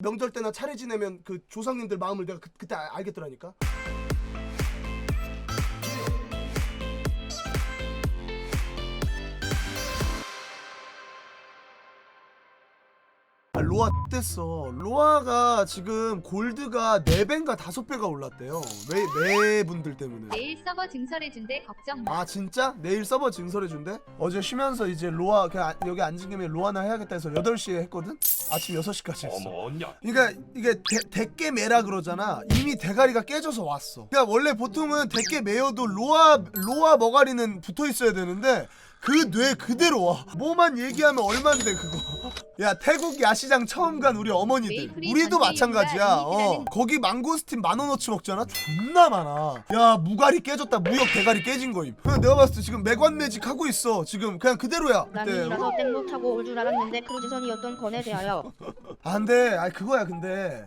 명절 때나 차례 지내면 그 조상님들 마음을 내가 그, 그때 알- 알겠더라니까. 아, 로아 됐어. 로아가 지금 골드가 4배인가 5배가 올랐대요. 왜, 왜 분들 때문에. 내일 서버 증설해준대 걱정 마. 아 진짜? 내일 서버 증설해준대? 어제 쉬면서 이제 로아 그냥 아- 여기 앉은 김에 로아나 해야겠다 해서 8시에 했거든? 아침 6시까지 했어 어머 언냐 그러니까 이게 대, 대깨 매라 그러잖아 이미 대가리가 깨져서 왔어 그러니까 원래 보통은 대깨 매여도 로아 로아 머가리는 붙어 있어야 되는데 그 뇌 그대로. 와 뭐만 얘기하면 얼만데 그거? 야 태국 야시장 처음 간 우리 어머니들. 우리도 마찬가지야. 어. 거기 망고스틴 만 원어치 먹잖아? 존나 많아. 야 무가리 깨졌다. 무역 대가리 깨진 거임. 그냥 내가 봤을 때 지금 매관매직 하고 있어. 지금 그냥 그대로야. 그때. 라면이라서 땡못 타고 올 줄 알았는데 크루즈선이었던 건에 대하여. 아 근데 아 그거야 근데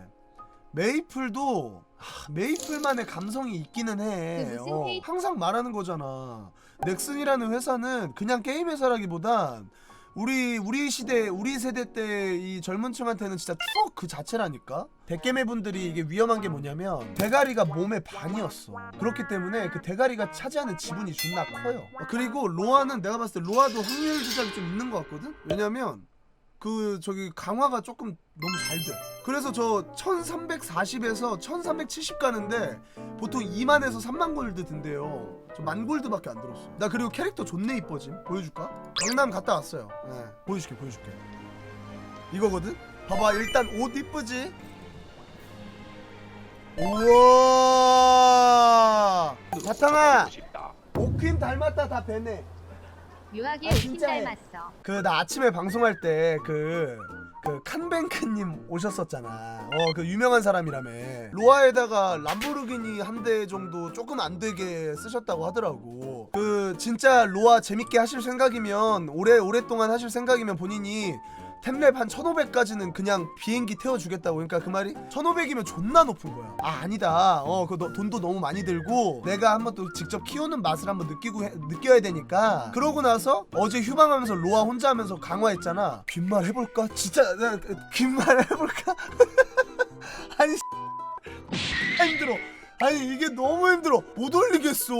메이플도 하, 메이플만의 감성이 있기는 해. 그 무슨 어, 항상 말하는 거잖아. 넥슨이라는 회사는 그냥 게임 회사라기보단 우리 우리 시대 우리 세대 때 이 젊은 층한테는 진짜 추억 그 자체라니까. 대깨매 분들이 이게 위험한 게 뭐냐면 대가리가 몸의 반이었어. 그렇기 때문에 그 대가리가 차지하는 지분이 존나 커요. 어, 그리고 로아는 내가 봤을 때 로아도 확률 조작이 좀 있는 것 같거든. 왜냐면 그 저기 강화가 조금 너무 잘 돼. 그래서 저 1340에서 1370 가는데 보통 2만에서 3만 골드 든대요. 저만 골드밖에 안 들었어. 나 그리고 캐릭터 존내 이뻐짐. 보여줄까? 강남 갔다 왔어요. 네, 보여줄게, 보여줄게. 이거거든? 봐봐, 일단 옷 이쁘지? 우와! 바탕아! 싶다 오퀸 닮았다 다 배네. 묘하게 아, 오킨 진짜해. 닮았어. 그 나 아침에 방송할 때 그 그 칸뱅크님 오셨었잖아. 어 그 유명한 사람이라며. 로아에다가 람보르기니 한 대 정도 조금 안 되게 쓰셨다고 하더라고. 그 진짜 로아 재밌게 하실 생각이면 오래 오랫동안 하실 생각이면 본인이 템랩 한 1500까지는 그냥 비행기 태워주겠다고. 그러니까 그 말이 1500이면 존나 높은 거야. 아 아니다. 어 그 돈도 너무 많이 들고 내가 한번 또 직접 키우는 맛을 한번 느끼고 해- 느껴야 되니까. 그러고 나서 어제 휴방하면서 로아 혼자 하면서 강화했잖아. 귓말 해볼까? 진짜 나 그- 귓말 해볼까? 아니 힘들어. 아니 이게 너무 힘들어. 못 올리겠어.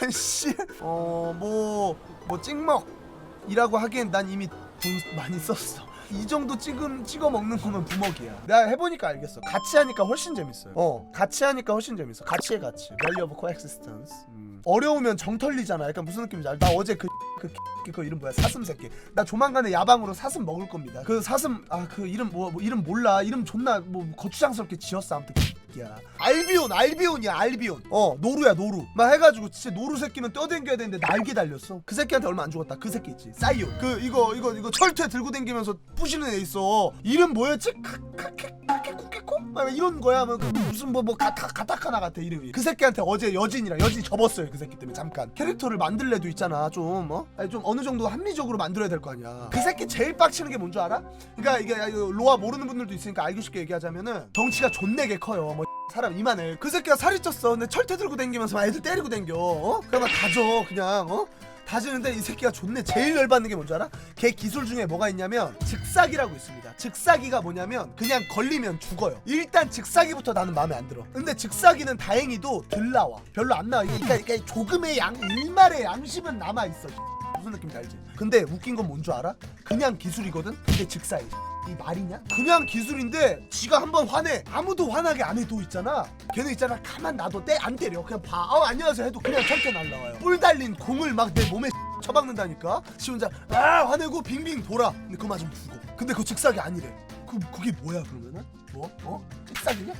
아이씨. 어뭐뭐 뭐 찍먹이라고 하기엔 난 이미 돈 많이 썼어 이 정도 찍음 찍어 먹는 거면 부먹이야. 내가 해보니까 알겠어. 같이 하니까 훨씬 재밌어요. 어. 같이 하니까 훨씬 재밌어. 같이 해 같이. Value of Coexistence. 음. 어려우면 정 털리잖아. 약간 무슨 느낌인지 알나 어제 그 그, 그 이름 뭐야? 사슴 새끼. 나 조만간에 야방으로 사슴 먹을 겁니다. 그 사슴 아 그 이름 뭐, 뭐 이름 몰라. 이름 존나 뭐 거추장스럽게 지었어 아무튼 야. 알비온 알비온이야 알비온. 어 노루야 노루. 막 해가지고 진짜 노루 새끼는 떠댕겨야 되는데 날개 달렸어. 그 새끼한테 얼마 안 죽었다. 그 새끼 있지. 사이오 그 이거 이거 이거 철퇴 들고 댕기면서 부시는 애 있어. 이름 뭐였지? 카카케쿠케 코 이런 거야 뭐그 무슨 뭐 뭐 가타카나 같아 이름이 그 새끼한테 어제 여진이랑 여진이 접었어요 그 새끼 때문에 잠깐 캐릭터를 만들래도 있잖아 좀 어? 아니 좀 어느 정도 합리적으로 만들어야 될 거 아니야 그 새끼 제일 빡치는 게 뭔 줄 알아? 그러니까 이게 로아 모르는 분들도 있으니까 알기 쉽게 얘기하자면은 덩치가 존내게 커요 뭐 사람 이만해 그 새끼가 살이 쪘어 근데 철퇴 들고 댕기면서 막 애들 때리고 댕겨 어? 그러면 다져 그냥 어? 다지는데 이 새끼가 존내 제일 열받는 게 뭔지 알아? 걔 기술 중에 뭐가 있냐면 즉사기라고 있습니다 즉사기가 뭐냐면 그냥 걸리면 죽어요 일단 즉사기부터 나는 마음에 안 들어 근데 즉사기는 다행히도 덜 나와 별로 안 나와 그러니까, 그러니까 조금의 양 일말의 양심은 남아 있어 무슨 느낌인지 알지? 근데 웃긴 건 뭔 줄 알아? 그냥 기술이거든? 근데 즉사이 이 말이냐? 그냥 기술인데 지가 한번 화내. 아무도 화나게 안 해도 있잖아. 걔는 있잖아. 가만 놔둬. 때 안 때려. 그냥 봐. 어, 안녕하세요 해도 그냥 절대 날라와요. 뿔 달린 공을 막 내 몸에 쳐박는다니까? 지 혼자 아 화내고 빙빙 돌아. 근데 그거 맞으면 근데 그거 즉사기 아니래. 그, 그게 뭐야 그러면은? 뭐? 어? 즉사기냐?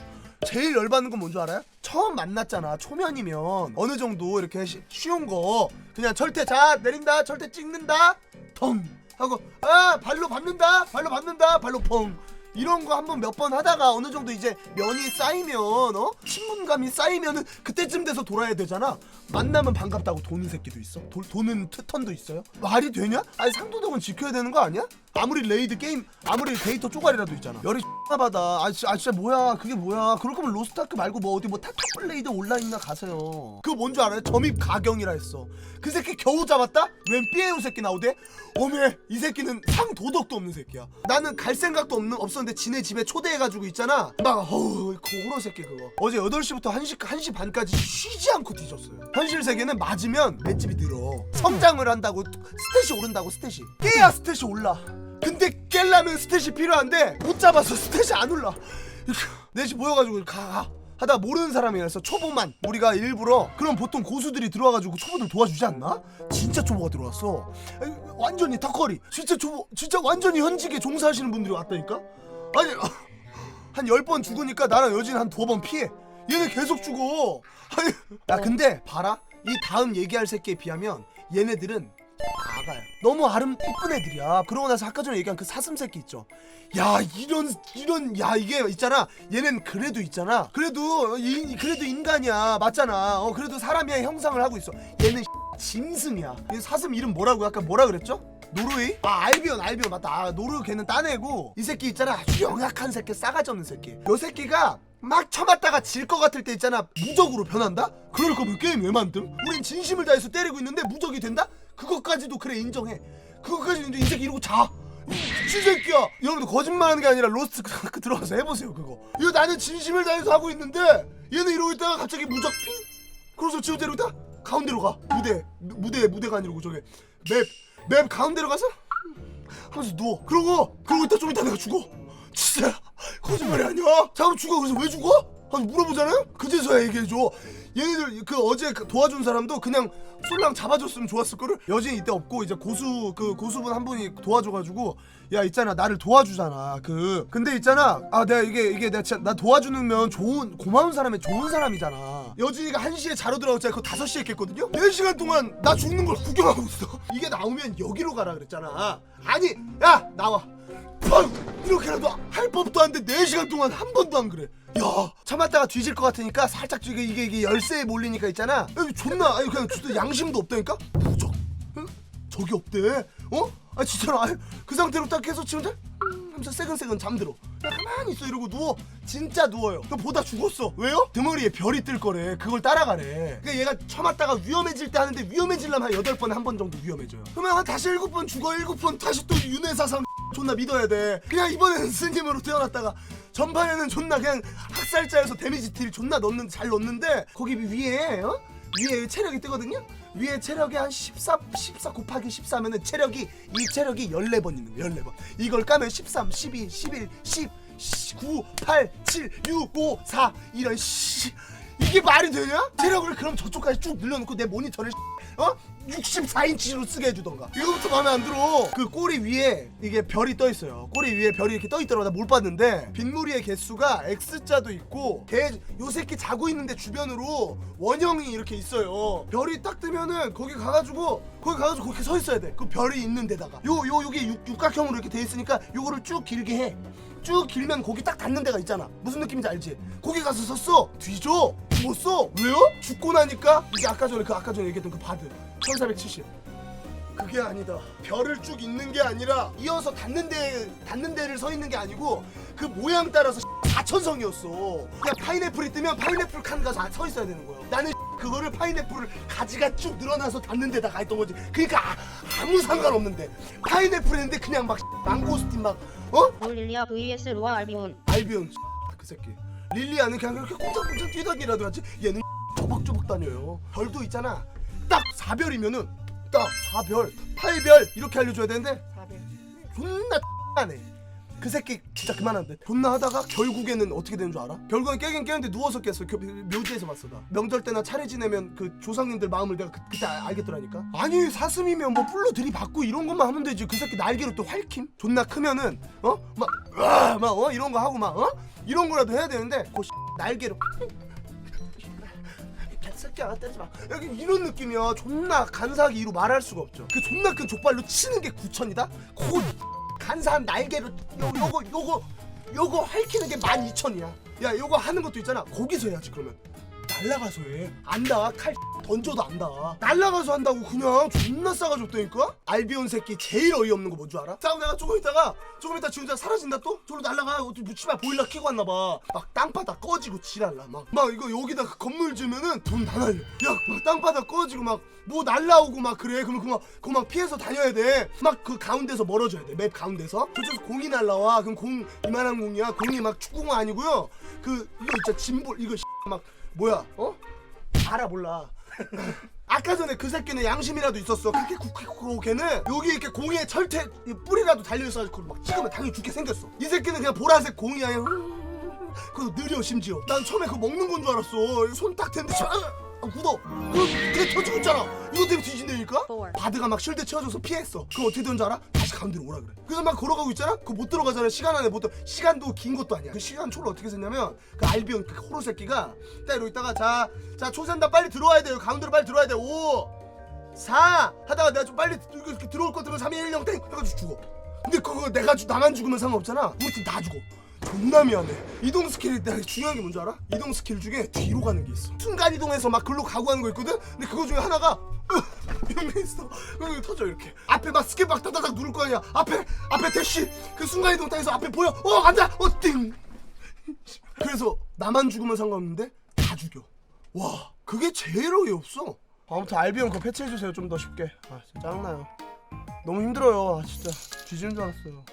제일 열받는 건 뭔 줄 알아요? 처음 만났잖아. 초면이면 어느 정도 이렇게 쉬, 쉬운 거. 그냥 철퇴 자 내린다. 철퇴 찍는다. 텅 하고 아 발로 밟는다 발로 밟는다 발로 펑. 이런 거 한 번 몇 번 하다가 어느 정도 이제 면이 쌓이면 어? 친분감이 쌓이면은 그때쯤 돼서 돌아야 되잖아. 만나면 반갑다고 도는 새끼도 있어? 도, 도는 트턴도 있어요? 말이 되냐? 아니 상도덕은 지켜야 되는 거 아니야? 아무리 레이드 게임 아무리 데이터 쪼가리라도 있잖아. 열이 받아. 아, 진- 아 진짜 뭐야? 그게 뭐야? 그럴 거면 로스트아크 말고 뭐 어디 뭐 타타블레이드 온라인이나 가세요. 그거 뭔 줄 알아요? 점입 가경이라 했어. 그 새끼 겨우 잡았다? 웬 삐에우 새끼 나오대? 어메 이 새끼는 상 도덕도 없는 새끼야. 나는 갈 생각도 없는 없었는데 지네 집에 초대해가지고 있잖아. 막 어우 그 호러 새끼 그거. 어제 8시부터 1시 1시 반까지 쉬지 않고 뒤졌어요. 현실 세계는 맞으면 맷집이 늘어. 성장을 한다고 스탯이 오른다고 스탯이. 깨야 스탯이 올라. 근데 깰라면 스탯이 필요한데 못 잡아서 스탯이 안 올라. 넷이 모여가지고 가, 가. 하다 모르는 사람이라서 초보만 우리가 일부러 그럼 보통 고수들이 들어와가지고 초보들 도와주지 않나? 진짜 초보가 들어왔어. 완전히 턱걸이. 진짜 초보, 진짜 완전히 현직에 종사하시는 분들이 왔다니까. 아니 한 열 번 죽으니까 나랑 여진 한 두 번 피해. 얘네 계속 죽어. 아니, 야 근데 봐라. 이 다음 얘기할 새끼에 비하면 얘네들은 아가야. 너무 아름 이쁜 애들이야. 그러고 나서 아까 전에 얘기한 그 사슴 새끼 있죠. 야 이런 이런 야 이게 있잖아. 얘는 그래도 있잖아. 그래도 이, 그래도 인간이야. 맞잖아. 어 그래도 사람이야 형상을 하고 있어. 얘는 짐승이야. 얘 사슴 이름 뭐라고 아까 뭐라 그랬죠? 노르웨이? 아 알비온 알비온 맞다. 아, 노르 걔는 따내고 이 새끼 있잖아. 아주 영악한 새끼 싸가지 없는 새끼. 요 새끼가 막 쳐맞다가 질 것 같을 때 있잖아 무적으로 변한다? 그럴 거면 게임 왜 만듦? 우린 진심을 다해서 때리고 있는데 무적이 된다? 그것까지도 그래 인정해. 그것까지도 인정 이 새끼 이러고 자. 미친 새끼야. 여러분들 거짓말하는 게 아니라 로스트 그 들어가서 해보세요 그거. 이거 나는 진심을 다해서 하고 있는데 얘는 이러고 있다가 갑자기 무적 핑! 그래서 지금 데리고 있다. 가운데로 가. 무대 무- 무대 무대가 아니고 저게. 맵맵 가운데로 가서 하면서 누워. 그러고 그러고 있다. 좀 있다 내가 죽어. 진짜 거짓말이 아니야? 잠깐 죽어. 그래서 왜 죽어? 하면서 물어보잖아요? 그제서야 얘기해줘 얘네들 그 어제 그 도와준 사람도 그냥 솔랑 잡아줬으면 좋았을 거를? 여진이 이때 없고 이제 고수 그 고수분 한 분이 도와줘가지고 야 있잖아 나를 도와주잖아 그. 근데 있잖아 아 내가 이게 이게 내가 진짜 나 도와주면 좋은 고마운 사람이 좋은 사람이잖아. 여진이가 1시에 자러 들어갔잖아 그거 5시에 했거든요? 4시간 동안 나 죽는 걸 구경하고 있어. 이게 나오면 여기로 가라 그랬잖아. 아니 야 나와. 팡! 이렇게라도 할 법도 한데 4시간 동안 한 번도 안 그래. 야 참았다가 뒤질 것 같으니까 살짝 이게 이게, 이게 열쇠에 몰리니까 있잖아. 여기 존나 아니 그냥 진짜 양심도 없다니까? 무적. 응? 적이 없대. 어? 아 진짜로 아니, 그 상태로 딱 지금 음, 하면서 새근새근 잠들어. 야 가만히 있어 이러고 누워. 진짜 누워요. 그 보다 죽었어. 왜요? 등허리에 별이 뜰 거래. 그걸 따라가래. 그러니까 얘가 참았다가 위험해질 때 하는데 위험해지려면 한 8번에 한 번 정도 위험해져요. 그러면 한 다시 7번 죽어 7번 다시 또 윤회사상 존나 믿어야 돼 그냥 이번에는 스님으로 태어났다가 전판에는 존나 그냥 학살자여서 데미지 딜 존나 넣는 잘 넣는데 거기 위에 어? 위에 체력이 뜨거든요 위에 체력이 한 14, 14 곱하기 14면은 체력이 이 체력이 14번 있는 거야 14번 이걸 까면 13, 12, 11, 10 9, 8, 7, 6, 5, 4 이런 씨 이게 말이 되냐? 체력을 그럼 저쪽까지 쭉 늘려놓고 내 모니터를 어? 64인치로 쓰게 해주던가. 이거부터 마음에 안 들어. 그 꼬리 위에 이게 별이 떠 있어요. 꼬리 위에 별이 이렇게 떠 있더라고. 나 못 봤는데 빗무리의 개수가 X자도 있고 걔요 새끼 자고 있는데 주변으로 원형이 이렇게 있어요. 별이 딱 뜨면은 거기 가가지고 거기 가가지고 그렇게 서 있어야 돼그 별이 있는 데다가. 요 요 요게 육, 육각형으로 이렇게 돼 있으니까 요거를 쭉 길게 해 쭉 길면 거기 딱 닿는 데가 있잖아. 무슨 느낌인지 알지? 거기 가서 섰어. 뒤져. 죽었어. 왜요? 죽고 나니까. 이게 아까 전에 그 아까 전에 얘기했던 그 바드. 1470 그게 아니다. 별을 쭉 있는 게 아니라 이어서 닿는 데 닿는 데를 서 있는 게 아니고 그 모양 따라서 사천성이었어. 그냥 파인애플이 뜨면 파인애플 칸 가서 서 있어야 되는 거야 나는 그거를 파인애플을 가지가 쭉 늘어나서 닿는 데다 가 있던 거지. 그러니까 아, 아무 상관없는데 파인애플 했는데 그냥 막 망고스틴 막 어? 올 릴리아 vs 로아 알비온. 알비온 그 새끼. 릴리아는 그냥 그렇게 꼼짝꼼짝 뛰다니라도 하지. 얘는 조벅조벅 다녀요. 별도 있잖아. 딱 4별이면은 딱 4별 8별 이렇게 알려줘야 되는데 4별. 존나 하네 그 새끼 진짜 그만한데 존나 하다가 결국에는 어떻게 되는 줄 알아? 결국엔 깨긴 깨는데 누워서 깼어. 겨- 묘지에서 봤어 나. 명절 때나 차례 지내면 그 조상님들 마음을 내가 그, 그때 알- 알겠더라니까? 아니 사슴이면 뭐 뿔로 들이받고 이런 것만 하면 되지. 그 새끼 날개로 또 활킴? 존나 크면은 어? 막막어? 이런 거 하고 막 어? 이런 거라도 해야 되는데 그 날개로. 때리지 마. 여기 이런 느낌이야. 존나 간사하게 이루 말할 수가 없죠. 그 존나 큰 족발로 치는 게 9천이다? 고 간사한 날개로 요, 요거 요거 요거 핥히는 게 12,000이야. 야 요거 하는 것도 있잖아. 거기서 해야지 그러면 날라가서 해. 안다. 칼 던져도 안다. 날라가서 한다고 그냥 존나 싸가지 없다니까? 알비온 새끼 제일 어이없는 거 뭔 줄 알아? 자 내가 조금 있다가 조금 있다 지훈자 사라진다 또? 저로 날라가. 어떻게 묻지마 보일러 켜고 왔나봐. 막 땅바닥 꺼지고 지랄나 막. 막 이거 여기다 그 건물 지으면은 돈 다 날려. 야막 땅바닥 꺼지고 막 뭐 날라오고 막 그래. 그러면 그거 막 피해서 다녀야 돼 막 그 가운데서 멀어져야 돼. 맵 가운데서. 저쪽에서 공이 날라와. 그럼 공 이만한 공이야. 공이 막 축구공 아니고요. 그 이거 진짜 짐볼 이거 막 뭐야? 어? 알아 몰라. 아까 전에 그 새끼는 양심이라도 있었어. 그렇게 국회고 걔는 여기 이렇게 공에 철퇴 이 뿌리라도 달려있어가지고 막 찍으면 당연히 죽게 생겼어. 이 새끼는 그냥 보라색 공이야. 그거 느려 심지어. 난 처음에 그거 먹는 건 줄 알았어. 손 딱 댔는데 아, 아, 굳어. 그거 그게 터지고 있잖아. 이거 때문에 뒤진다니까? 바드가 막 쉴드 채워줘서 피했어. 그거 어떻게 된줄 알아? 다시 가운데로 오라 그래. 그래서 막 걸어가고 있잖아? 그거 못 들어가잖아. 시간 안에 못 들어 시간도 긴 것도 아니야. 그 시간 초를 어떻게 셌냐면 그 알비온 그 호로 새끼가 딱 이러고 있다가 자 자 초센다 빨리 들어와야 돼요. 가운데로 빨리 들어와야 돼. 5 4 하다가 내가 좀 빨리 이렇게 들어올 것 같으면 3 2 1 0 땡! 해가지고 죽어. 근데 그거 내가 죽 나만 죽으면 상관없잖아. 우리 팀 다 죽어 존나 미안해. 이동 스킬이 내가 중요한 게 뭔지 알아? 이동 스킬 중에 뒤로 가는 게 있어. 순간 이동해서 막 글로 가고 하는 거 있거든? 근데 그거 중에 하나가 으, 이런 게 있어. 그거 터져 이렇게. 앞에 막 스킬 막 따다닥 누를 거 아니야. 앞에 앞에 대쉬. 그 순간 이동 당해서 앞에 보여. 어 간다 어띵! 그래서 나만 죽으면 상관없는데 다 죽여. 와 그게 제일 어이없어. 아무튼 알비온 그거 패치해주세요 좀 더 쉽게. 아 진짜 짜증나요. 너무 힘들어요. 아 진짜. 뒤지는 줄 알았어요